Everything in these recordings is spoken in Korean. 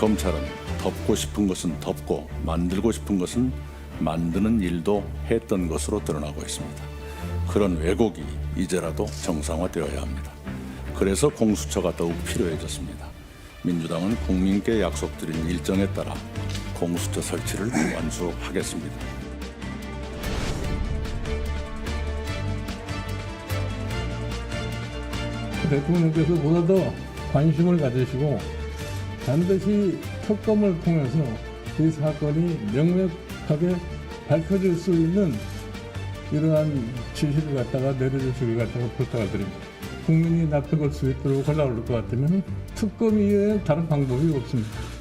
검찰은 덮고 싶은 것은 덮고 만들고 싶은 것은 만드는 일도 했던 것으로 드러나고 있습니다. 그런 왜곡이 이제라도 정상화되어야 합니다. 그래서 공수처가 더욱 필요해졌습니다. 민주당은 국민께 약속드린 일정에 따라 공수처 설치를 완수하겠습니다. 대통령께서 보다 더 관심을 가지시고 반드시 특검을 통해서 이 사건이 명백하게 밝혀질 수 있는 이러한 지시를 갖다가 내려주시길 갖다가 부탁을 드립니다. 국민이 납득할 수 있도록 할것 같으면 특검 이외에 다른 방법이 없습니다.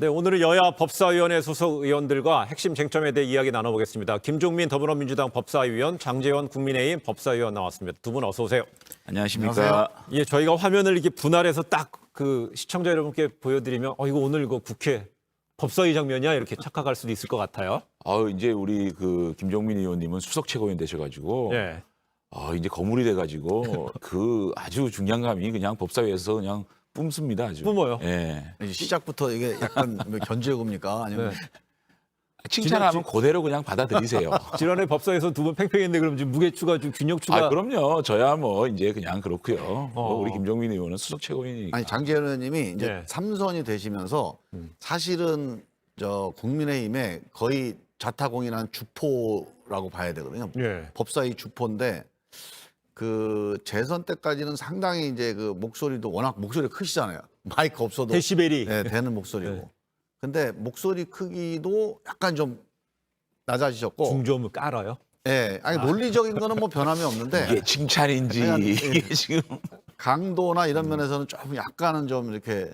네, 오늘은 여야 법사위원회 소속 의원들과 핵심 쟁점에 대해 이야기 나눠보겠습니다. 김종민 더불어민주당 법사위원, 장재원 국민의힘 법사위원 나왔습니다. 두 분 어서 오세요. 안녕하십니까. 예, 저희가 화면을 이렇게 분할해서 딱 그 시청자 여러분께 보여드리면 어 이거 오늘 이거 국회 법사위 장면이야 이렇게 착각할 수도 있을 것 같아요. 아 이제 우리 그 김종민 의원님은 수석 최고위원 되셔가지고 예. 아 이제 거물이 돼가지고 그 아주 중량감이 그냥 법사위에서 그냥 뿜습니다 아주. 뿜어요? 예. 시작부터 이게 약간 뭐 견제구입니까? 아니면 네. 칭찬하면 그대로 그냥 받아들이세요. 지난해 법사위에서 두분 팽팽했는데 그럼 지금 무게 추가 좀 균형 추가. 아 그럼요. 저야 뭐 이제 그냥 그렇고요. 뭐 어. 우리 김종민 의원은 수석 최고위원이니까. 아니 장재현 의원님이 이제 네. 삼선이 되시면서 사실은 저 국민의힘에 거의 자타공인한 주포라고 봐야 되거든요. 예. 법사위 주포인데 그 재선 때까지는 상당히 이제 그 목소리도 워낙 목소리 크시잖아요. 마이크 없어도 데시벨이 네, 되는 목소리고. 네. 근데 목소리 크기도 약간 좀 낮아지셨고, 중저음을 깔아요. 예, 아니 논리적인 거는 뭐 변함이 없는데 이게 칭찬인지 이게 지금 강도나 이런 면에서는 좀 약간은 좀 이렇게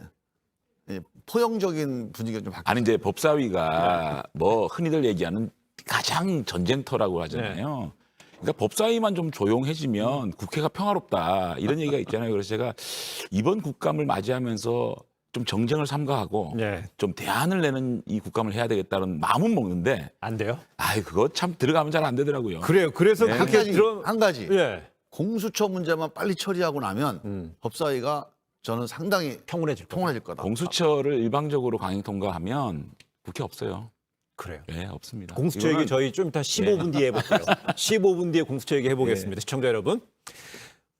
예, 포용적인 분위기가 좀 바뀌. 아니 이제 법사위가 뭐 흔히들 얘기하는 가장 전쟁터라고 하잖아요. 그러니까 법사위만 좀 조용해지면 국회가 평화롭다 이런 얘기가 있잖아요. 그래서 제가 이번 국감을 맞이하면서 좀 정쟁을 삼가하고 예. 좀 대안을 내는 이 국감을 해야 되겠다는 마음은 먹는데 안 돼요? 아이 그거 참 들어가면 잘 안 되더라고요. 그래요. 그래서 네. 한 그렇게 가지 들어 한 가지 예. 공수처 문제만 빨리 처리하고 나면 음. 법사위가 저는 상당히 평온해질 거다. 평온해질 거다. 공수처를 일방적으로 강행 통과하면 국회 없어요. 그래요. 예, 없습니다. 공수처 얘기 이거는 저희 좀 이따 15분 뒤에 해볼게요. 15분 뒤에 공수처 얘기 해보겠습니다. 시청자 여러분.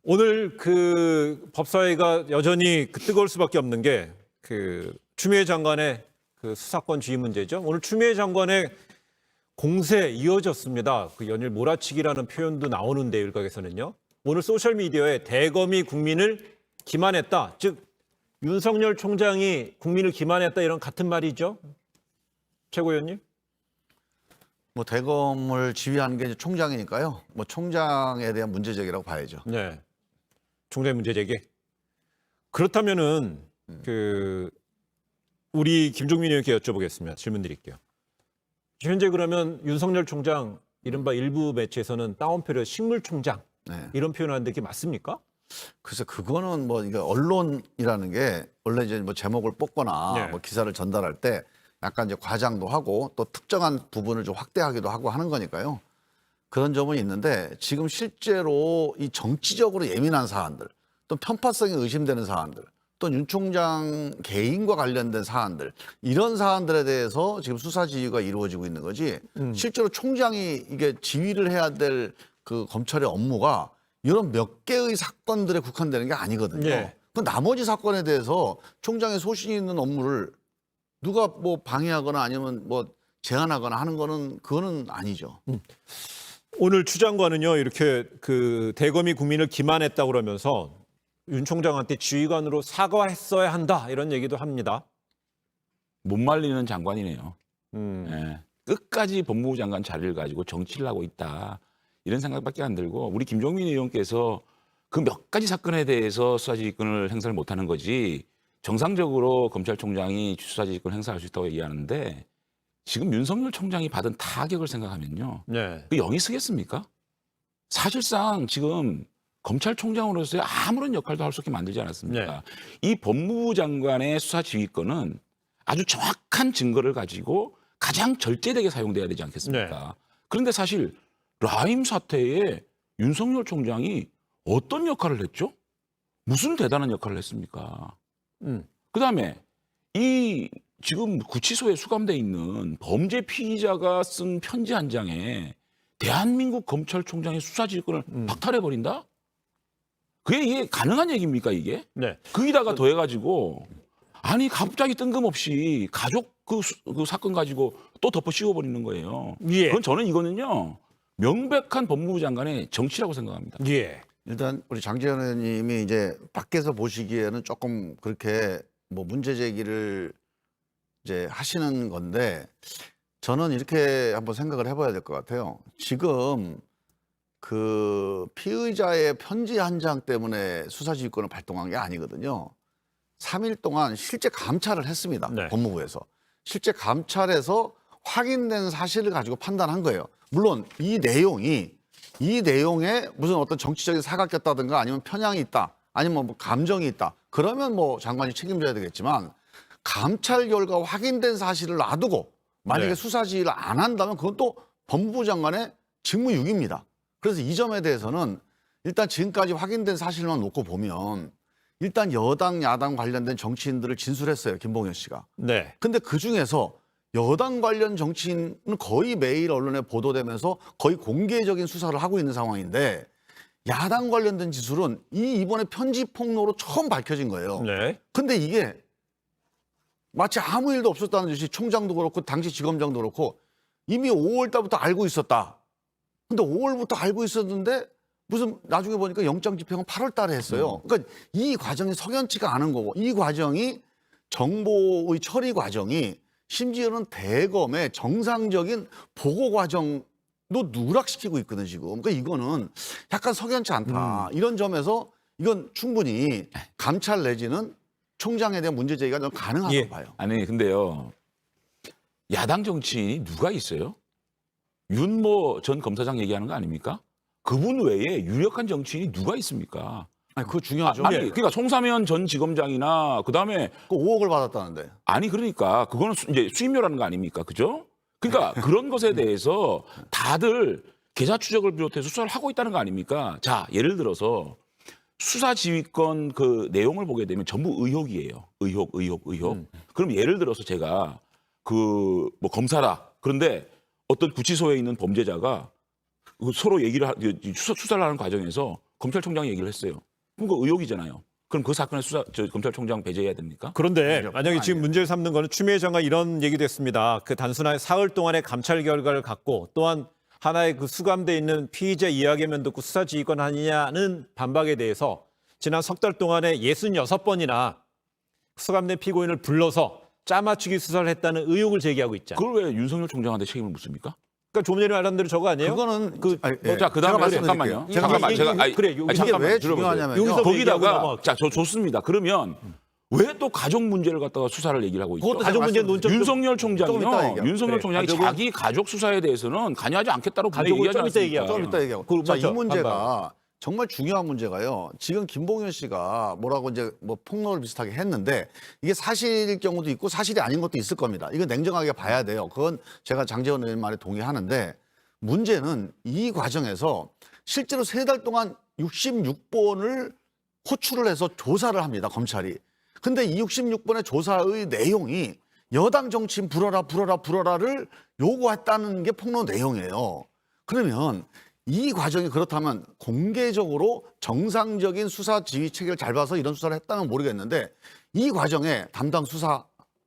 오늘 그 법사위가 여전히 그 뜨거울 수밖에 없는 게 그 추미애 장관의 그 수사권 지휘 문제죠. 오늘 추미애 장관의 공세 이어졌습니다. 그 연일 몰아치기라는 표현도 나오는데 일각에서는요. 오늘 소셜 미디어에 대검이 국민을 기만했다. 즉 윤석열 총장이 국민을 기만했다 이런 같은 말이죠. 최고위원님. 뭐 대검을 지휘하는 게 이제 총장이니까요. 뭐 총장에 대한 문제 제기라고 봐야죠. 네. 총장 문제 제기. 그렇다면은 그 우리 김종민 의원께 여쭤보겠습니다. 질문 드릴게요. 현재 그러면 윤석열 총장 이른바 일부 매체에서는 따옴표를 식물 총장 네. 이런 표현하는데 그게 맞습니까? 그래서 그거는 뭐 이게 언론이라는 게 원래 이제 뭐 제목을 뽑거나 네. 뭐 기사를 전달할 때 약간 이제 과장도 하고 또 특정한 부분을 좀 확대하기도 하고 하는 거니까요. 그런 점은 있는데 지금 실제로 이 정치적으로 예민한 사안들 또 편파성이 의심되는 사안들 또 윤 총장 개인과 관련된 사안들 이런 사안들에 대해서 지금 수사 지휘가 이루어지고 있는 거지 실제로 총장이 이게 지휘를 해야 될 그 검찰의 업무가 이런 몇 개의 사건들에 국한되는 게 아니거든요. 예. 그 나머지 사건에 대해서 총장의 소신이 있는 업무를 누가 뭐 방해하거나 아니면 뭐 제한하거나 하는 거는 그거는 아니죠. 오늘 추 장관은요 이렇게 그 대검이 국민을 기만했다 그러면서 윤 총장한테 지휘관으로 사과했어야 한다 이런 얘기도 합니다. 못 말리는 장관이네요. 음. 예. 끝까지 법무부 장관 자리를 가지고 정치를 하고 있다. 이런 생각밖에 안 들고 우리 김종민 의원께서 그 몇 가지 사건에 대해서 수사지휘권을 행사를 못하는 거지 정상적으로 검찰총장이 수사지휘권 을 행사할 수 있다고 얘기하는데 지금 윤석열 총장이 받은 타격을 생각하면요. 네. 그 영이 쓰겠습니까? 사실상 지금 검찰총장으로서의 아무런 역할도 할수 없게 만들지 않았습니까? 이 법무부 장관의 수사 지휘권은 아주 정확한 증거를 가지고 가장 절제되게 사용돼야 되지 않겠습니까? 그런데 사실 라임 사태에 윤석열 총장이 어떤 역할을 했죠? 무슨 대단한 역할을 했습니까? 음. 그다음에 이 지금 구치소에 수감돼 있는 범죄 피의자가 쓴 편지 한 장에 대한민국 검찰총장의 수사 지휘권을 음. 박탈해 버린다? 그게 이게 가능한 얘기입니까 이게? 네. 거기다가 더해가지고 아니 갑자기 뜬금없이 가족 그, 수- 그 사건 가지고 또 덮어 씌워버리는 거예요. 예. 그건 저는 이거는요 명백한 법무부 장관의 정치라고 생각합니다. 예. 일단 우리 장재현 의원님이 이제 밖에서 보시기에는 조금 그렇게 뭐 문제 제기를 이제 하시는 건데 저는 이렇게 한번 생각을 해봐야 될 것 같아요. 지금 그 피의자의 편지 한 장 때문에 수사지휘권을 발동한 게 아니거든요. 3일 동안 실제 감찰을 했습니다. 네. 법무부에서. 실제 감찰에서 확인된 사실을 가지고 판단한 거예요. 물론 이 내용이 이 내용에 무슨 어떤 정치적인 사가 꼈다든가 아니면 편향이 있다 아니면 뭐 감정이 있다 그러면 뭐 장관이 책임져야 되겠지만 감찰 결과 확인된 사실을 놔두고 만약에 네. 수사 지휘를 안 한다면 그건 또 법무부 장관의 직무유기입니다. 그래서 이 점에 대해서는 일단 지금까지 확인된 사실만 놓고 보면 일단 여당 야당 관련된 정치인들을 진술했어요 김봉현 씨가. 네. 근데 그 중에서 여당 관련 정치인은 거의 매일 언론에 보도되면서 거의 공개적인 수사를 하고 있는 상황인데 야당 관련된 지술은 이 이번에 편지 폭로로 처음 밝혀진 거예요. 네. 근데 이게 마치 아무 일도 없었다는 듯이 총장도 그렇고 당시 지검장도 그렇고 이미 5월 달부터 알고 있었다. 근데 5월부터 알고 있었는데 무슨 나중에 보니까 영장 집행은 8월 달에 했어요. 그러니까 이 과정이 석연치가 않은 거고 이 과정이 정보의 처리 과정이 심지어는 대검의 정상적인 보고 과정 도 누락시키고 있거든 지금. 그러니까 이거는 약간 석연치 않다. 이런 점에서 이건 충분히 감찰 내지는 총장에 대한 문제 제기가 좀 가능하다고 예. 봐요. 아니 근데요 야당 정치인이 누가 있어요? 윤모 전 검사장 얘기하는 거 아닙니까? 그분 외에 유력한 정치인이 누가 있습니까? 아니 그거 중요하죠. 아니 그러니까 송사면 전 지검장이나 그 다음에 그 5억을 받았다는데. 아니 그러니까 그거는 수, 이제 수임료라는 거 아닙니까? 그죠? 그러니까 그런 것에 대해서 다들 계좌 추적을 비롯해서 수사를 하고 있다는 거 아닙니까? 자 예를 들어서 수사 지휘권 그 내용을 보게 되면 전부 의혹이에요. 의혹, 의혹, 의혹. 그럼 예를 들어서 제가 그 뭐 검사라 그런데 어떤 구치소에 있는 범죄자가 그 서로 얘기를 하, 그 수사, 수사를 하는 과정에서 검찰총장이 얘기를 했어요. 그 의혹이잖아요. 그럼 그 사건에 수사 저 검찰총장 배제해야 됩니까? 그런데. 만약에 지금. 문제를 삼는 거는 추미애 장관 이런 얘기도 했습니다. 그 단순한 사흘 동안의 감찰 결과를 갖고 또한 하나의 그 수감돼 있는 피의자 이야기만 듣고 수사 지휘권 하느냐는 반박에 대해서 지난 석 달 동안에 66번이나 수감된 피고인을 불러서 짜맞추기 수사를 했다는 의혹을 제기하고 있잖아요. 그걸 왜 윤석열 총장한테 책임을 묻습니까? 그러니까 조금 전에 말한 대로 저거 아니에요? 그거는 그- 아니, 어, 자, 그다음에 제가 말씀드릴게요. 잠깐만요. 제가 잠깐만, 이게- 제가 이게- 아니, 그래, 아니, 이게 잠깐만 왜 들어보세요. 중요하냐면요. 여기서 얘기하고 거기다가 넘어갈게요. 자, 저 좋습니다. 그러면 왜 또 가족 문제를 갖다가 수사를 얘기를 하고 있죠? 그것도 가족 문제. 논점 윤석열 조금 이따 총장이요. 윤석열 그래, 총장이 가족은- 자기 가족 수사에 대해서는 관여하지 않겠다고 분명히 얘기하지 좀 이따 얘기하고. 좀 않습니까? 이따 얘기하고. 그거 자, 먼저 이 문제가 정말 중요한 문제가요. 지금 김봉현 씨가 뭐라고 이제 뭐 폭로를 비슷하게 했는데 이게 사실일 경우도 있고 사실이 아닌 것도 있을 겁니다. 이건 냉정하게 봐야 돼요. 그건 제가 장재원 의원 말에 동의하는데 문제는 이 과정에서 실제로 세 달 동안 66번을 호출을 해서 조사를 합니다. 검찰이. 근데 이 66번의 조사의 내용이 여당 정치인 불어라 불어라 불어라를 요구했다는 게 폭로 내용이에요. 그러면 이 과정이 그렇다면 공개적으로 정상적인 수사 지휘 체계를 잘 봐서 이런 수사를 했다면 모르겠는데 이 과정에 담당 수사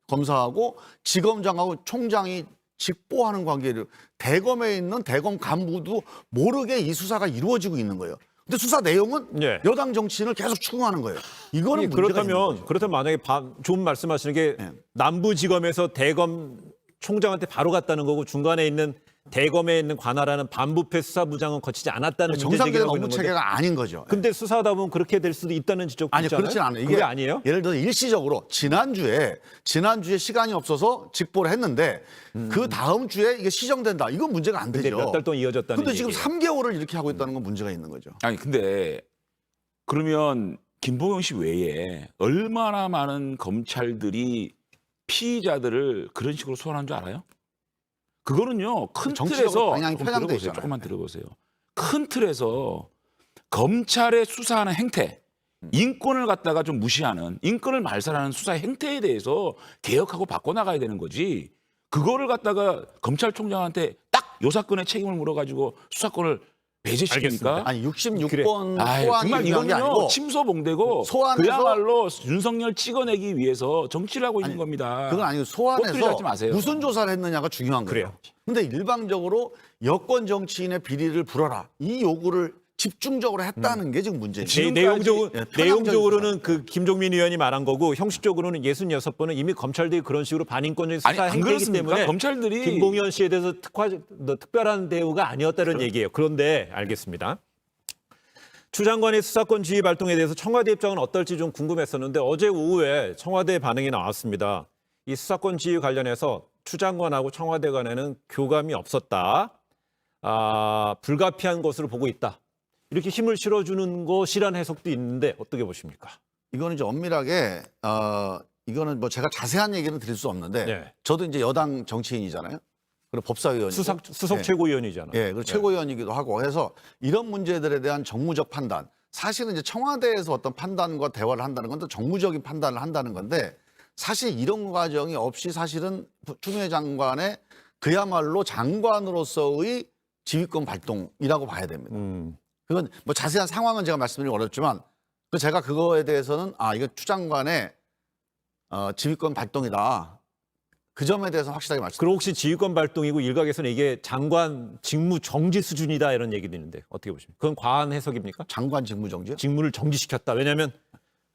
검사하고 지검장하고 총장이 직보하는 관계를 대검에 있는 대검 간부도 모르게 이 수사가 이루어지고 있는 거예요. 근데 수사 내용은 예. 여당 정치인을 계속 추궁하는 거예요. 이거는 아니, 그렇다면. 그렇다면 만약에 반, 좋은 말씀하시는 게 네. 남부지검에서 대검 총장한테 바로 갔다는 거고 중간에 있는 대검에 있는 관할하는 반부패 수사부장은 거치지 않았다는 정상적인 업무. 체계가 아닌 거죠. 근데 수사하다 보면 그렇게 될 수도 있다는 지적도 아니 있잖아요. 그렇진 않아요. 그게 아니에요? 예를 들어 일시적으로 지난주에 지난주에 시간이 없어서 직보를 했는데 그 다음 주에 이게 시정된다. 이건 문제가 안 되죠. 몇 달 동안 이어졌다는 근데 지금 얘기예요. 3개월을 이렇게 하고 있다는 건 문제가 있는 거죠. 아니 근데 그러면 김보영 씨 외에 얼마나 많은 검찰들이 피의자들을 그런 식으로 소환한 줄 알아요? 그거는요 큰 틀에서 방향이 조금 편향돼 들어보세요. 있잖아요. 조금만 들어보세요. 큰 틀에서 검찰의 수사하는 행태, 인권을 갖다가 좀 무시하는 인권을 말살하는 수사 행태에 대해서 개혁하고 바꿔나가야 되는 거지. 그거를 갖다가 검찰총장한테 딱 요 사건의 책임을 물어가지고 수사권을 배제시키니까 아니 66건 아이, 소환이 정말 중요한 게 이거는요 아니고 침소봉대고 소환해서- 그야말로 윤석열 찍어내기 위해서 정치를 하고 있는 아니, 겁니다. 그건 아니고 꼬투리 소환해서 잡지 마세요. 무슨 조사를 했느냐가 중요한 거예요. 그래요. 근데 일방적으로 여권 정치인의 비리를 불어라 이 요구를 집중적으로 했다는 게 지금 문제죠. 내, 지금까지- 내용적으로, 예, 내용적으로는 그 김종민 의원이 말한 거고 형식적으로는 66번은 이미 검찰들이 그런 식으로 반인권적인 아니 수사 안 행태이기 그렇습니까? 때문에 검찰들이 김봉현 씨에 대해서 특화, 너 특별한 대우가 아니었다는 얘기예요. 그런데 알겠습니다. 추 장관의 수사권 지휘 발동에 대해서 청와대 입장은 어떨지 좀 궁금했었는데 어제 오후에 청와대 반응이 나왔습니다. 이 수사권 지휘 관련해서 추 장관하고 청와대 간에는 교감이 없었다. 아, 불가피한 것으로 보고 있다. 이렇게 힘을 실어주는 것이란 해석도 있는데 어떻게 보십니까? 이거는 이제 엄밀하게 어 이거는 뭐 제가 자세한 얘기는 드릴 수 없는데 네. 저도 이제 여당 정치인이잖아요. 그리고 법사위원이고 수석, 수석 예. 최고위원이잖아요. 예, 그리고 최고위원이기도 하고 해서 이런 문제들에 대한 정무적 판단. 사실은 이제 청와대에서 어떤 판단과 대화를 한다는 건 또 정무적인 판단을 한다는 건데 사실 이런 과정이 없이 사실은 추미애 장관의 그야말로 장관으로서의 지휘권 발동이라고 봐야 됩니다. 음. 그건 뭐 자세한 상황은 제가 말씀드리기 어렵지만 그 제가 그거에 대해서는 아 이거 추 장관의 어, 지휘권 발동이다. 그 점에 대해서 확실하게 말씀. 그럼 혹시 지휘권 발동이고 일각에서는 이게 장관 직무 정지 수준이다 이런 얘기도 있는데 어떻게 보십니까? 그건 과한 해석입니까? 장관 직무 정지요? 직무를 정지시켰다. 왜냐하면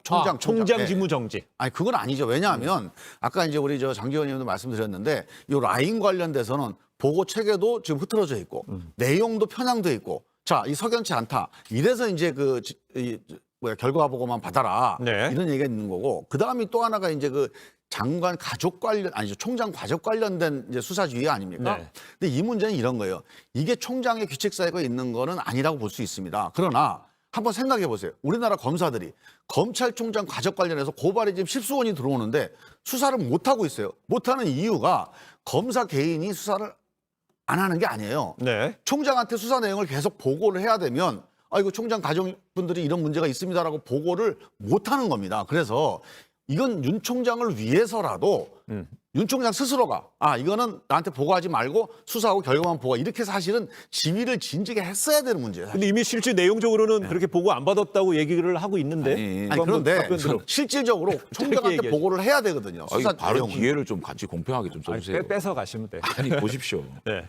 총장, 아, 총장 총장. 예. 직무 정지. 아니 그건 아니죠. 왜냐하면 아까 이제 우리 저 장기원님도 말씀드렸는데 이 라인 관련돼서는 보고 체계도 지금 흐트러져 있고 음. 내용도 편향돼 있고 자 이 석연치 않다. 이래서 이제 그 지- 이, 저, 뭐야 결과 보고만 받아라 네. 이런 얘기가 있는 거고 그 다음이 또 하나가 이제 그 장관 가족 관련 아니죠 총장 가족 관련된 이제 수사 지휘 아닙니까? 네. 근데 이 문제는 이런 거예요. 이게 총장의 규칙 사유가 있는 거는 아니라고 볼 수 있습니다. 그러나 한번 생각해 보세요. 우리나라 검사들이 검찰총장 가족 관련해서 고발이 지금 십수원이 들어오는데 수사를 못 하고 있어요. 못 하는 이유가 검사 개인이 수사를 안 하는 게 아니에요. 네. 총장한테 수사 내용을 계속 보고를 해야 되면 아 이거 총장 가족분들이 이런 문제가 있습니다라고 보고를 못 하는 겁니다. 그래서 이건 윤 총장을 위해서라도 음. 윤 총장 스스로가 아 이거는 나한테 보고하지 말고 수사하고 결과만 보고 이렇게 사실은 지휘를 진지게 했어야 되는 문제예요. 사실. 근데 이미 실제 내용적으로는 그렇게 보고 안 받았다고 얘기를 하고 있는데. 아니, 아니 한번 그런데 답변 들어. 실질적으로 총장한테. 보고를 해야 되거든요. 아니, 수사 바로 내용을. 기회를 좀 같이 공평하게 좀 아니, 써주세요. 빼, 뺏어 가시면 돼. 아니 보십시오. 네.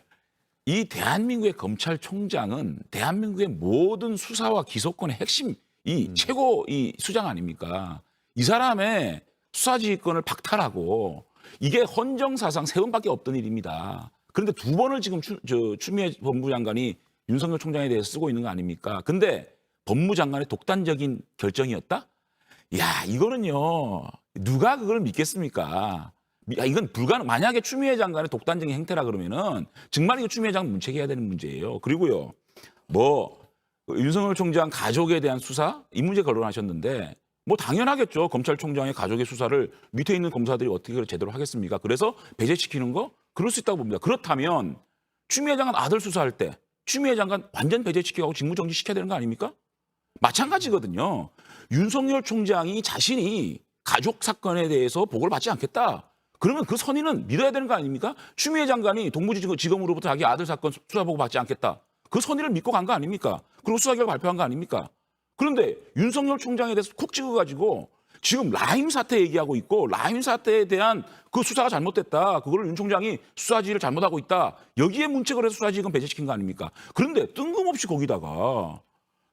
이 대한민국의 검찰총장은 대한민국의 모든 수사와 기소권의 핵심 이 최고 이 수장 아닙니까? 이 사람의 수사지휘권을 박탈하고 이게 헌정사상 세 번밖에 없던 일입니다. 그런데 두 번을 지금 추, 저, 추미애 법무장관이 윤석열 총장에 대해서 쓰고 있는 거 아닙니까? 근데 법무장관의 독단적인 결정이었다? 야 이거는요 누가 그걸 믿겠습니까? 야, 이건 불가능. 만약에 추미애 장관의 독단적인 행태라 그러면은 정말 이거 추미애 장관 문책해야 되는 문제예요. 그리고요, 뭐 윤석열 총장 가족에 대한 수사 이 문제 거론하셨는데 뭐 당연하겠죠. 검찰총장의 가족의 수사를 밑에 있는 검사들이 어떻게 제대로 하겠습니까? 그래서 배제시키는 거 그럴 수 있다고 봅니다. 그렇다면 추미애 장관 아들 수사할 때 추미애 장관 완전 배제시키고 직무정지 시켜야 되는 거 아닙니까? 마찬가지거든요. 윤석열 총장이 자신이 가족 사건에 대해서 보고를 받지 않겠다. 그러면 그 선의는 믿어야 되는 거 아닙니까? 추미애 장관이 동부지검으로부터 자기 아들 사건 수사 보고 받지 않겠다. 그 선의를 믿고 간 거 아닙니까? 그리고 수사 결과 발표한 거 아닙니까? 그런데 윤석열 총장에 대해서 콕 찍어가지고 지금 라임 사태 얘기하고 있고 라임 사태에 대한 그 수사가 잘못됐다. 그거를 윤 총장이 수사지휘를 잘못하고 있다. 여기에 문책을 해서 수사지휘권 배제시킨 거 아닙니까? 그런데 뜬금없이 거기다가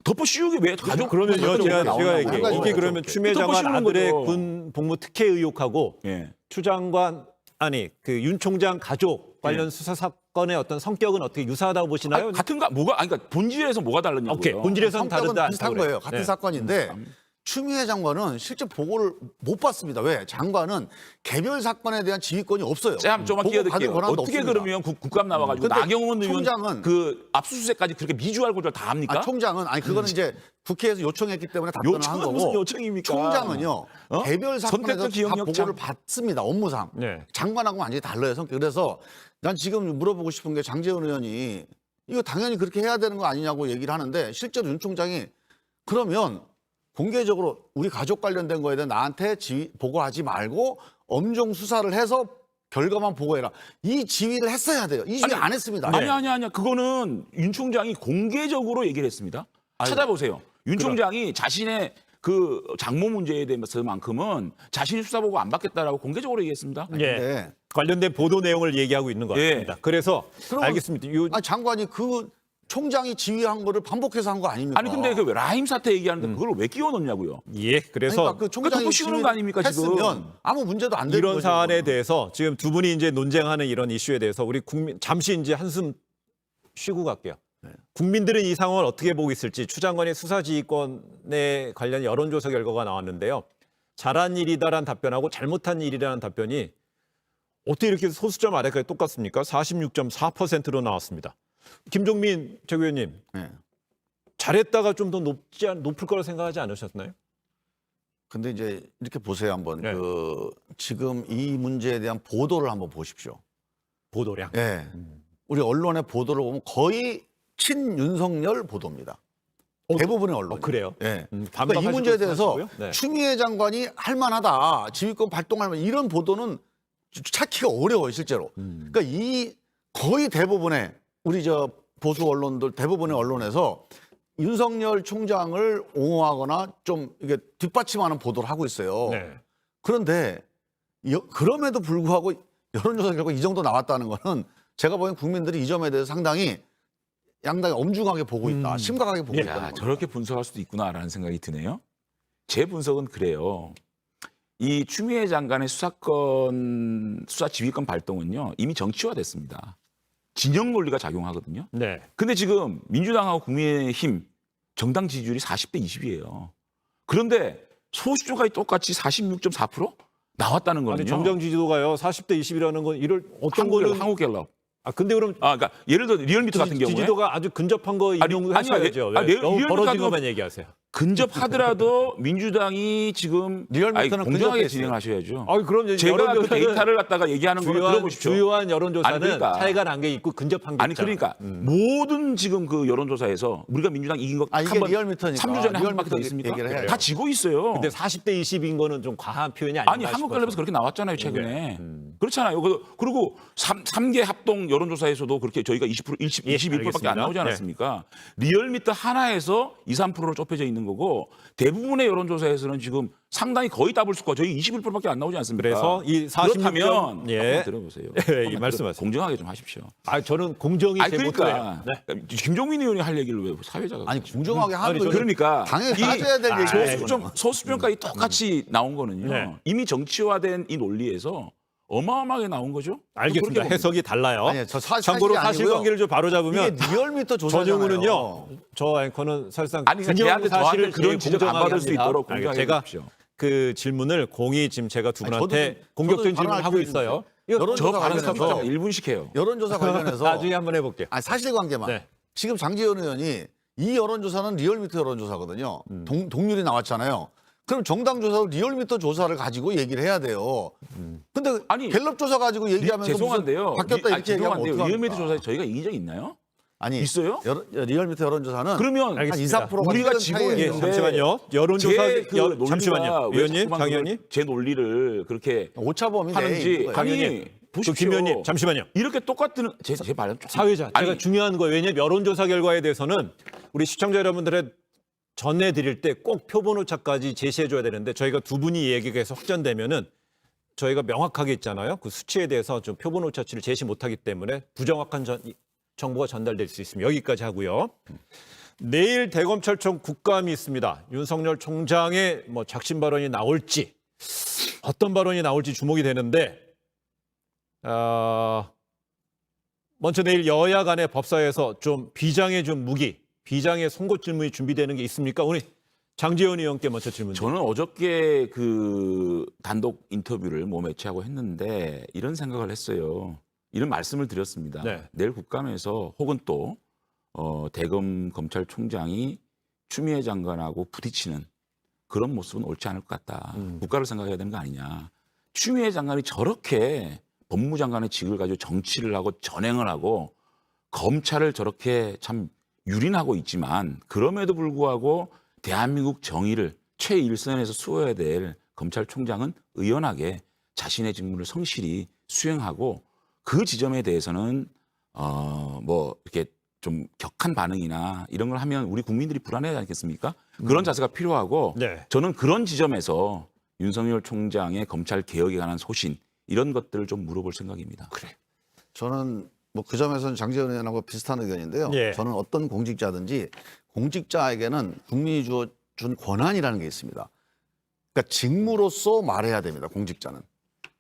덮어 씌우기 왜 가족 사건이 제가. 제가 한 얘기해요. 가지 이게 더 그러면. 추미애 또 장관 아들의 거죠. 군 복무 특혜 의혹하고 예. 추 장관 아니 그 윤 총장 가족 관련 수사 사건의 어떤 성격은 어떻게 유사하다고 보시나요? 아니, 같은가 뭐가 아니 그러니까 본질에서 뭐가 다르냐고요. 오케이 본질에서는 성격은 다르다. 비슷한 그래요. 거예요. 같은 네. 사건인데 추미애 장관은 실제 보고를 못 받습니다. 왜? 장관은 개별 사건에 대한 지휘권이 없어요. 제가 좀만 보고 받을 끼어들게요. 권한도 어떻게 없습니다. 그러면 국, 국감 나와가지고 근데 나경원 의원 총장은- 그 압수수색까지 그렇게 미주알 고절 다 합니까? 아, 총장은 아니 그거는 이제 국회에서 요청했기 때문에 답변을 한 요청은 거고 무슨 요청입니까? 총장은요 어? 개별 사건에 선택적 대해서 다. 보고를 받습니다 업무상 네. 장관하고 완전히 달라요 성격 그래서 난 지금 물어보고 싶은 게 장재원 의원이 이거 당연히 그렇게 해야 되는 거 아니냐고 얘기를 하는데 실제로 윤 총장이 그러면 공개적으로 우리 가족 관련된 거에 대해 나한테 지휘 보고하지 말고 엄정 수사를 해서 결과만 보고해라. 이 지휘를 했어야 돼요. 이 지휘 아니, 안 했습니다. 아니 아니 아니 그거는 윤 총장이 공개적으로 얘기를 했습니다. 찾아보세요. 윤 총장이 자신의 그 장모 문제에 대해서만큼은 자신이 수사 보고 안 받겠다라고 공개적으로 얘기했습니다. 예. 네. 관련된 보도 내용을 얘기하고 있는 것 예. 같습니다. 그래서 그러면- 알겠습니다. 요, 아니 장관이 그 총장이 지휘한 거를 반복해서 한 거 아닙니까? 아니 근데 그 라임 사태 얘기하는데 그걸 왜 끼워 넣냐고요? 예, 그래서 그러니까 그 총장이 덮고 씌우는 거 아닙니까, 지금? 했으면 아무 문제도 안 되는 이런 거죠. 사안에. 대해서 지금 두 분이 이제 논쟁하는 이런 이슈에 대해서 우리 국민 잠시 이제 한숨 쉬고 갈게요. 네. 국민들은 이 상황을 어떻게 보고 있을지 추 장관의 수사지휘권에 관련 여론조사 결과가 나왔는데요. 잘한 일이다라는 답변하고 잘못한 일이라는 답변이 어떻게 이렇게 소수점 아래까지 똑같습니까? 46.4%로 나왔습니다. 김종민 최고위원님 네. 잘했다가 좀 더 높지 않, 높을 거라 생각하지 않으셨나요? 근데 이제 이렇게 보세요 한번 네. 그 지금 이 문제에 대한 보도를 한번 보십시오. 보도량. 예. 우리 언론의 보도를 보면 거의 친윤석열 보도입니다. 어, 대부분의 언론. 어, 그래요? 예. 음, 그러니까 이 문제에 대해서 네. 추미애 장관이 할 만하다. 지휘권 발동할 만 이런 보도는 찾기가 어려워요, 실제로. 음. 그러니까 이 거의 대부분의 우리 저 보수 언론들 대부분의 언론에서 윤석열 총장을 옹호하거나 좀 이게 뒷받침하는 보도를 하고 있어요. 네. 그런데 여- 그럼에도 불구하고 여론조사 결과 이 정도 나왔다는 거는 제가 보기엔 국민들이 이 점에 대해서 상당히 양당이 엄중하게 보고 있다. 음. 심각하게 보고 예. 있다. 야, 저렇게 분석할 수도 있구나라는 생각이 드네요. 제 분석은 그래요. 이 추미애 장관의 수사권 수사 지휘권 발동은요 이미 정치화됐습니다. 진영 논리가 작용하거든요. 네. 근데 지금 민주당하고 국민의힘 정당 지지율이 40대 20이에요. 그런데 소수조가 똑같이 46.4% 나왔다는 거는요. 아니 정당 지지도가요 40대 20이라는 건 이럴 어떤 한국, 거는 한국갤럽. 아 근데 그럼 아, 그러니까 예를 들어 리얼미터 같은 경우에 지지도가 아주 근접한 거 아니, 인용하셔야죠. 아니, 아니, 왜? 리얼- 너무 리얼미터 벌어진 같은 것만 얘기하세요. 근접하더라도 민주당이 지금 리얼미터는 공정하게 근접했어요. 진행하셔야죠. 아 그럼 제가 그 여론조사는 데이터를 갖다가 얘기하는 걸 주요한, 들어보십시오. 주요한 여론조사는 아니, 그러니까. 차이가 난 게 있고 근접한 게 아니. 그러니까 모든 지금 그 여론조사에서 우리가 민주당 이긴 거 아, 이게 한번 리얼미터니까. 3주 전에 한 리얼미터 바퀴 더 있습니까? 얘기를 해야죠. 다 지고 있어요. 근데 40대 20인 거는 좀 과한 표현이 아닌가 아니 한국갤럽에서. 그렇게 나왔잖아요 최근에 네. 음. 그렇잖아요. 그- 그리고 3, 삼개 합동 여론조사에서도 그렇게 저희가 20% 20, 예, 21%밖에 알겠습니다. 안 나오지 네. 않았습니까? 리얼미터 하나에서 2, 3%로 좁혀져 있는 거고 대부분의 여론조사에서는 지금 상당히 거의 더블 수가 저희 21%밖에 안 나오지 않습니까? 그래서 이 46 점- 그렇다면 예. 들어보세요. 예, 이 말씀하세요. 공정하게 좀 하십시오. 아 저는 공정이 아니 제 그러니까. 네. 김종민 의원이 할 얘기를 왜 사회자가 아니? 공정하게 하는 거 그러니까 당연히 이 따져야 될 아, 얘기예요. 소수점 소수점까지 똑같이 나온 거는요. 네. 이미 정치화된 이 논리에서 어마어마하게 나온 거죠. 알겠습니다. 해석이 달라요. 아니, 저 사- 참고로 사실이 아니고요. 사실관계를 좀 바로 잡으면 이게 리얼미터 조사잖아요. 전용우는요. 저 앵커는 사실상 아니 그러니까 걔한테 저한테 사실을 그런 제일 지적 안 공정하게 받을 수 합니다. 있도록 아니, 제가 해주십시오. 그 질문을 공이 지금 제가 두 아니, 분한테 저도- 공격적인 저도 질문을 하고 발언할 있어요. 이거 여론조사 발언 관련해서 30분 1분씩 해요. 여론조사 관련해서 나중에 한번 해볼게요. 아니, 사실관계만. 네. 지금 장지현 의원이 이 여론조사는 리얼미터 여론조사거든요. 음. 동, 동률이 나왔잖아요. 그럼 정당 조사로 리얼미터 조사를 가지고 얘기를 해야 돼요. 근데 아니, 갤럽 조사 가지고 얘기하면서 죄송한데요. 바뀌었다 리- 이렇게 아니, 얘기하면 죄송한데요. 어떡합니까? 리얼미터 조사에 저희가 이긴 적 있나요? 아니 있어요? 여론- 리얼미터 여론조사는 그러면 한 알겠습니다. 2, 4%가 우리가 지고 예, 있는데 잠시만요. 여론조사 제 그 여- 논리가 잠시만요. 왜 의원님, 자꾸만 장 그걸 의원님, 제 논리를 그렇게 오차범위 내에 하는지 거예요. 아니 의원님, 보십시오. 김 의원님, 잠시만요. 이렇게 똑같은 제, 제좀 사회자, 아니, 제가 중요한 거예요. 왜냐하면 여론조사 결과에 대해서는 우리 시청자 여러분들의 전해드릴 때 꼭 표본 오차까지 제시해줘야 되는데 저희가 두 분이 얘기가 해서 확전되면은 저희가 명확하게 있잖아요. 그 수치에 대해서 좀 표본 오차치를 제시 못하기 때문에 부정확한 전- 이- 정보가 전달될 수 있습니다. 여기까지 하고요. 내일 대검찰청 국감이 있습니다. 윤석열 총장의 뭐 작심 발언이 나올지 어떤 발언이 나올지 주목이 되는데 아, 먼저 내일 여야 간의 법사에서 좀 비장의 좀 무기, 비장의 송곳 질문이 준비되는 게 있습니까? 우리 장재원 의원께 먼저 질문. 저는 어저께 그 단독 인터뷰를 모 매체하고 했는데 이런 생각을 했어요. 이런 말씀을 드렸습니다. 네. 내일 국감에서 혹은 또 어, 대검 검찰총장이 추미애 장관하고 부딪히는 그런 모습은 옳지 않을 것 같다. 음. 국가를 생각해야 되는 거 아니냐. 추미애 장관이 저렇게 법무장관의 직을 가지고 정치를 하고 전행을 하고 검찰을 저렇게 참 유린하고 있지만 그럼에도 불구하고 대한민국 정의를 최일선에서 수호해야 될 검찰총장은 의연하게 자신의 직무를 성실히 수행하고 그 지점에 대해서는 어 뭐 이렇게 좀 격한 반응이나 이런 걸 하면 우리 국민들이 불안해하지 않겠습니까? 그런 자세가 필요하고 네. 저는 그런 지점에서 윤석열 총장의 검찰 개혁에 관한 소신 이런 것들을 좀 물어볼 생각입니다. 그래. 저는 뭐 그 점에서는 장재원 의원하고 비슷한 의견인데요. 예. 저는 어떤 공직자든지 공직자에게는 국민이 주어 준 권한이라는 게 있습니다. 그러니까 직무로서 말해야 됩니다. 공직자는.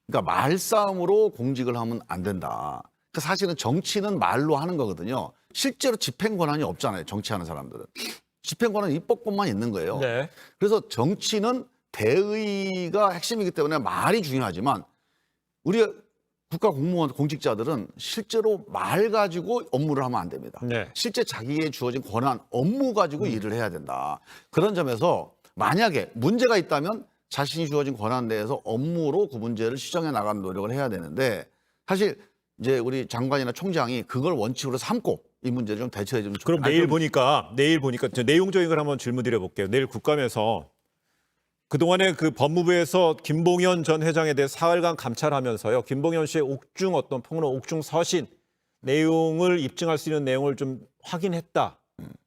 그러니까 말싸움으로 공직을 하면 안 된다. 그러니까 사실은 정치는 말로 하는 거거든요. 실제로 집행 권한이 없잖아요. 정치하는 사람들은. 집행 권한은 입법권만 있는 거예요. 네. 그래서 정치는 대의가 핵심이기 때문에 말이 중요하지만 우리 국가 공무원 공직자들은 실제로 말 가지고 업무를 하면 안 됩니다. 네. 실제 자기에 주어진 권한 업무 가지고 일을 해야 된다. 그런 점에서 만약에 문제가 있다면 자신이 주어진 권한 내에서 업무로 그 문제를 시정해 나가는 노력을 해야 되는데 사실 이제 우리 장관이나 총장이 그걸 원칙으로 삼고 이 문제를 좀 대처해 주면 그럼 내일 보니까 내일 보니까 저 내용적인 걸 한번 질문 드려볼게요. 내일 국감에서 그동안에 그 법무부에서 김봉현 전 회장에 대해 사흘간 감찰하면서요. 김봉현 씨의 옥중 어떤 폭로, 옥중 서신 내용을 입증할 수 있는 내용을 좀 확인했다.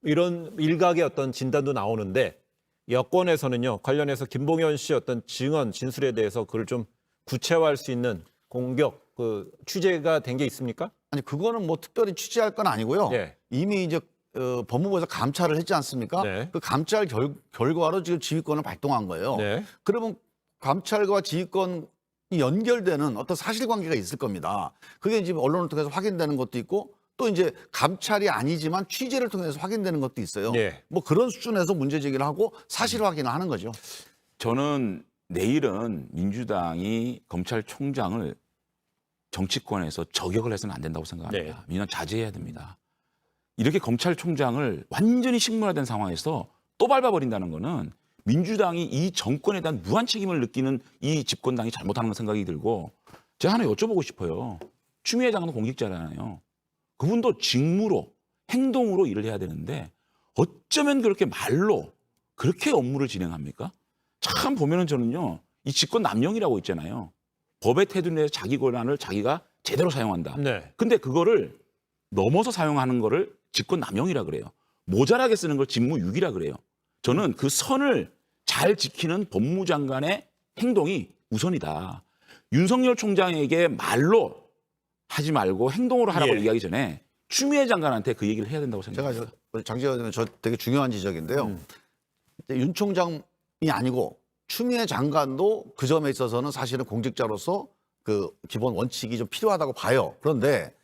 이런 일각의 어떤 진단도 나오는데 여권에서는요. 관련해서 김봉현 씨 어떤 증언, 진술에 대해서 그걸 좀 구체화할 수 있는 공격, 그 취재가 된 게 있습니까? 아니 그거는 뭐 특별히 취재할 건 아니고요. 예. 이미 이제 어, 법무부에서 감찰을 했지 않습니까? 네. 그 감찰 결, 결과로 지금 지휘권을 발동한 거예요. 네. 그러면 감찰과 지휘권이 연결되는 어떤 사실관계가 있을 겁니다. 그게 이제 언론을 통해서 확인되는 것도 있고 또 이제 감찰이 아니지만 취재를 통해서 확인되는 것도 있어요. 네. 뭐 그런 수준에서 문제 제기를 하고 사실 확인을 하는 거죠. 저는 내일은 민주당이 검찰총장을 정치권에서 저격을 해서는 안 된다고 생각합니다. 네. 민주당 자제해야 됩니다. 이렇게 검찰총장을 완전히 식물화된 상황에서 또 밟아버린다는 거는 민주당이 이 정권에 대한 무한 책임을 느끼는 이 집권당이 잘못하는 생각이 들고 제가 하나 여쭤보고 싶어요. 추미애 장관은 공직자잖아요. 그분도 직무로 행동으로 일을 해야 되는데 어쩌면 그렇게 말로 그렇게 업무를 진행합니까? 참 보면은 저는요 이 직권 남용이라고 있잖아요. 법의 테두리 내에서 자기 권한을 자기가 제대로 사용한다. 네. 근데 그거를 넘어서 사용하는 거를 직권 남용이라 그래요. 모자라게 쓰는 걸 직무유기라 그래요. 저는 그 선을 잘 지키는 법무장관의 행동이 우선이다. 윤석열 총장에게 말로 하지 말고 행동으로 하라고 예. 얘기하기 전에 추미애 장관한테 그 얘기를 해야 된다고 제가 생각합니다. 저, 장재원 의원 저 되게 중요한 지적인데요. 음. 윤 총장이 아니고 추미애 장관도 그 점에 있어서는 사실은 공직자로서 그 기본 원칙이 좀 필요하다고 봐요. 그런데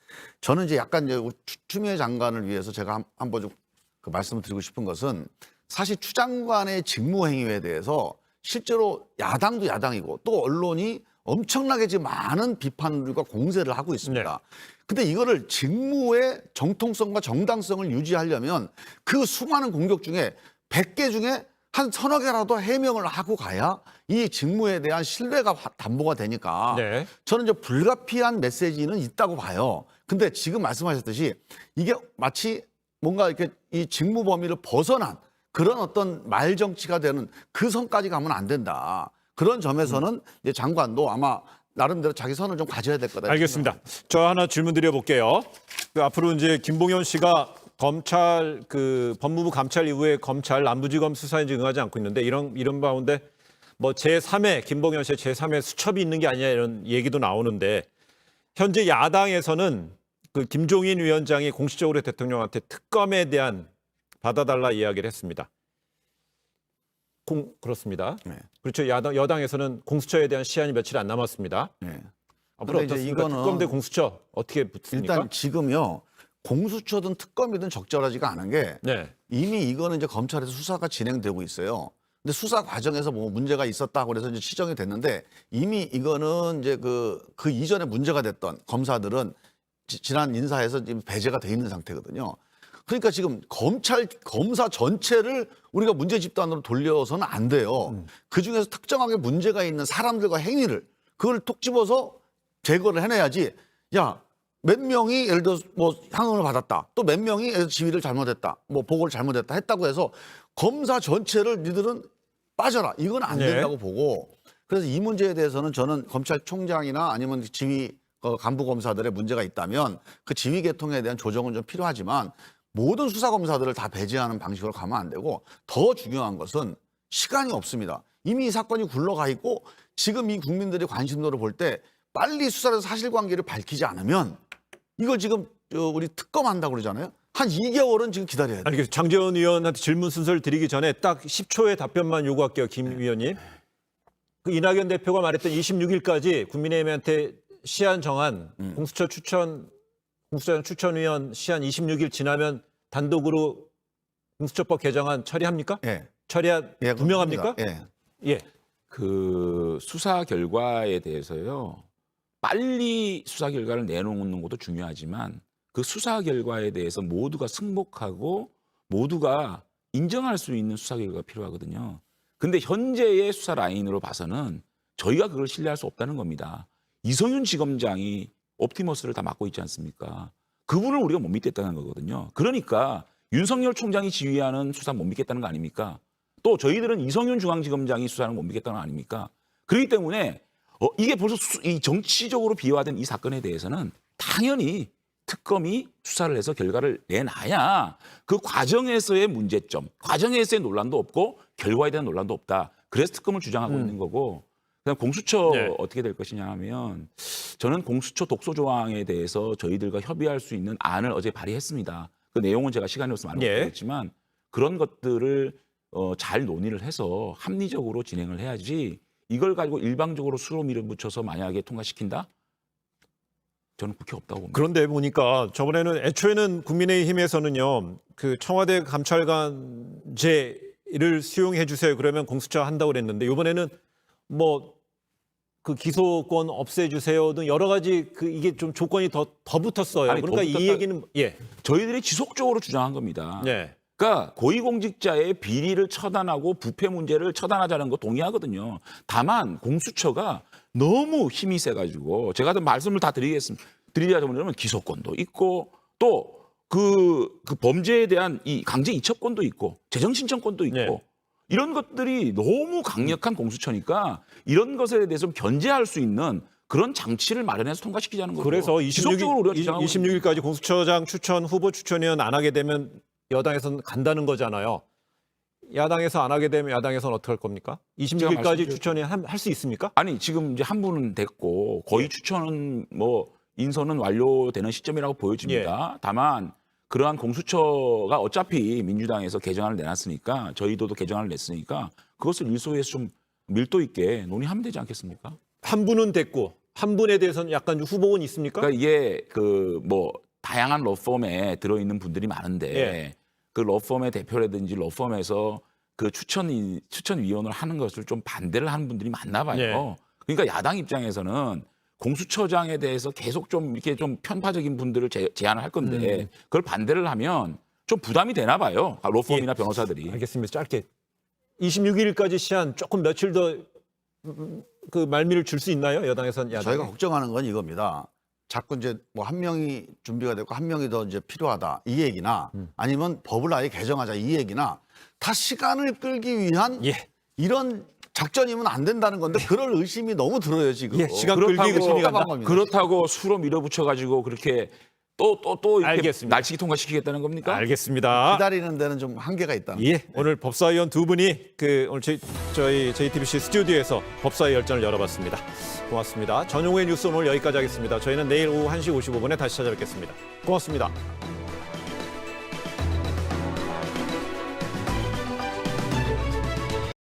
저는 이제 약간 이제 추- 추미애 장관을 위해서 제가 한- 한번 좀 그 말씀을 드리고 싶은 것은 사실 추 장관의 직무 행위에 대해서 실제로 야당도 야당이고 또 언론이 엄청나게 지금 많은 비판들과 공세를 하고 있습니다. 근데 이거를 직무의 정통성과 정당성을 유지하려면 그 수많은 공격 중에 100개 중에 한 서너 개라도 해명을 하고 가야 이 직무에 대한 신뢰가 화- 담보가 되니까 네. 저는 이제 불가피한 메시지는 있다고 봐요. 근데 지금 말씀하셨듯이 이게 마치 뭔가 이렇게 이 직무 범위를 벗어난 그런 어떤 말 정치가 되는 그 선까지 가면 안 된다. 그런 점에서는 이제 장관도 아마 나름대로 자기 선을 좀 가져야 될 거다. 알겠습니다. 저 하나 질문 드려볼게요. 그 앞으로 이제 김봉현 씨가 검찰 그 법무부 감찰 이후에 검찰 남부지검 수사에 응하지 않고 있는데 이런 이런 가운데 뭐 제3의 김봉현 씨의 제3의 수첩이 있는 게 아니냐 이런 얘기도 나오는데 현재 야당에서는 그 김종인 위원장이 공식적으로 대통령한테 특검에 대한 받아달라 이야기를 했습니다. 공 그렇습니다. 네. 그렇죠. 야당 여당에서는 공수처에 대한 시한이 며칠 안 남았습니다. 네. 앞으로 어떻습니까? 이거는 특검 대 공수처 어떻게 붙습니까? 일단 지금요 공수처든 특검이든 적절하지가 않은 게 네. 이미 이거는 이제 검찰에서 수사가 진행되고 있어요. 근데 수사 과정에서 뭐 문제가 있었다고 그래서 이제 시정이 됐는데 이미 이거는 이제 그, 그 이전에 문제가 됐던 검사들은 지, 지난 인사에서 지금 배제가 돼 있는 상태거든요. 그러니까 지금 검찰 검사 전체를 우리가 문제 집단으로 돌려서는 안 돼요. 그 중에서 특정하게 문제가 있는 사람들과 행위를 그걸 톡 집어서 제거를 해내야지. 야, 몇 명이 예를 들어 뭐 향응을 받았다. 또 몇 명이 지위를 잘못했다. 뭐 보고를 잘못했다 했다고 해서 검사 전체를 니들은 빠져라. 이건 안 네. 된다고 보고 그래서 이 문제에 대해서는 저는 검찰총장이나 아니면 지휘 어, 간부 검사들의 문제가 있다면 그 지휘 계통에 대한 조정은 좀 필요하지만 모든 수사 검사들을 다 배제하는 방식으로 가면 안 되고 더 중요한 것은 시간이 없습니다. 이미 이 사건이 굴러가 있고 지금 이 국민들의 관심도를 볼 때 빨리 수사를 사실관계를 밝히지 않으면 이걸 지금 저 우리 특검한다고 그러잖아요. 한 2개월은 지금 기다려야 돼요. 아니 장재원 의원한테 질문 순서를 드리기 전에 딱 10초의 답변만 요구할게요, 김 위원님. 그 이낙연 대표가 말했던 26일까지 국민의힘한테 시한 정한 공수처 추천 공수처 추천위원 시한 26일 지나면 단독으로 공수처법 개정안 처리합니까? 예. 처리하 예, 분명합니까? 예. 예. 그 수사 결과에 대해서요. 빨리 수사 결과를 내놓는 것도 중요하지만 그 수사 결과에 대해서 모두가 승복하고 모두가 인정할 수 있는 수사 결과가 필요하거든요. 근데 현재의 수사 라인으로 봐서는 저희가 그걸 신뢰할 수 없다는 겁니다. 이성윤 지검장이 옵티머스를 다 맡고 있지 않습니까? 그분을 우리가 못 믿겠다는 거거든요. 그러니까 윤석열 총장이 지휘하는 수사 못 믿겠다는 거 아닙니까? 또 저희들은 이성윤 중앙지검장이 수사를 못 믿겠다는 거 아닙니까? 그렇기 때문에 어, 이게 벌써 수- 이 정치적으로 비화된 이 사건에 대해서는 당연히 특검이 수사를 해서 결과를 내놔야 그 과정에서의 문제점, 과정에서의 논란도 없고 결과에 대한 논란도 없다. 그래서 특검을 주장하고 있는 거고 그다음 공수처 네. 어떻게 될 것이냐 하면 저는 공수처 독소 조항에 대해서 저희들과 협의할 수 있는 안을 어제 발의했습니다. 그 내용은 제가 시간이 없어서 말 예. 그런 것들을 어, 잘 논의를 해서 합리적으로 진행을 해야지 이걸 가지고 일방적으로 수로 밀어붙여서 만약에 통과시킨다? 저는 국회 없다고 봅니다. 그런데 보니까 저번에는 애초에는 국민의힘에서는요 그 청와대 감찰관제를 수용해 주세요 그러면 공수처 한다고 그랬는데 이번에는 뭐 그 기소권 없애주세요 등 여러 가지 그 이게 좀 조건이 더 더 붙었어요. 아니, 더 그러니까 이 붙었다- 얘기는 예, 저희들이 지속적으로 주장한 겁니다. 예. 그러니까 고위공직자의 비리를 처단하고 부패 문제를 처단하자는 거 동의하거든요. 다만 공수처가 너무 힘이 세가지고 제가 좀 말씀을 다 드리겠습니다. 드리자면 기소권도 있고 또 그 그 범죄에 대한 이 강제 이첩권도 있고 재정 신청권도 있고 네. 이런 것들이 너무 강력한 공수처니까 이런 것에 대해서 좀 견제할 수 있는 그런 장치를 마련해서 통과시키자는 거죠. 그래서 26일, 지속적으로 우리가 주장하고 있는 26일 까지 공수처장 추천 후보 추천위원 안 하게 되면 여당에서는 간다는 거잖아요. 야당에서 안 하게 되면 야당에서는 어떻게 할 겁니까? 26일까지 말씀드렸죠. 추천이 할 수 있습니까? 아니 지금 이제 한 분은 됐고 거의 추천은 뭐 인선은 완료되는 시점이라고 보여집니다. 다만 그러한 공수처가 어차피 민주당에서 개정안을 내놨으니까 저희도 개정안을 냈으니까 그것을 일소에서 좀 밀도 있게 논의하면 되지 않겠습니까? 한 분은 됐고 한 분에 대해서는 약간 후보는 있습니까? 그러니까 이게 그 뭐 다양한 러펌에 들어있는 분들이 많은데 예. 그 러펌의 대표라든지 러펌에서 그 추천 추천위원을 하는 것을 좀 반대를 하는 분들이 많나 봐요. 예. 그러니까 야당 입장에서는 공수처장에 대해서 계속 좀 이렇게 좀 편파적인 분들을 제, 제안을 할 건데 음. 그걸 반대를 하면 좀 부담이 되나 봐요. 아, 예. 러펌이나 변호사들이. 알겠습니다. 짧게 26일까지 시한 조금 며칠 더 그 말미를 줄 수 있나요? 여당에선 야당. 저희가 걱정하는 건 이겁니다. 자꾸 이제 뭐 한 명이 준비가 됐고 한 명이 더 이제 필요하다 이 얘기나 음. 아니면 법을 아예 개정하자 이 얘기나 다 시간을 끌기 위한 예. 이런 작전이면 안 된다는 건데 그럴 의심이 너무 들어요 지금. 예, 시간 그렇다고-. 겁니다. 그렇다고 수로 밀어붙여 가지고 그렇게 또 또 또 이렇게 알겠습니다. 날치기 통과시키겠다는 겁니까? 알겠습니다. 기다리는 데는 좀 한계가 있다. 예, 오늘 법사위원 두 분이 그 오늘 저희, 저희 JTBC 스튜디오에서 법사위 열전을 열어봤습니다. 고맙습니다. 전용의 뉴스 오늘 여기까지 하겠습니다. 저희는 내일 오후 1시 55분에 다시 찾아뵙겠습니다. 고맙습니다.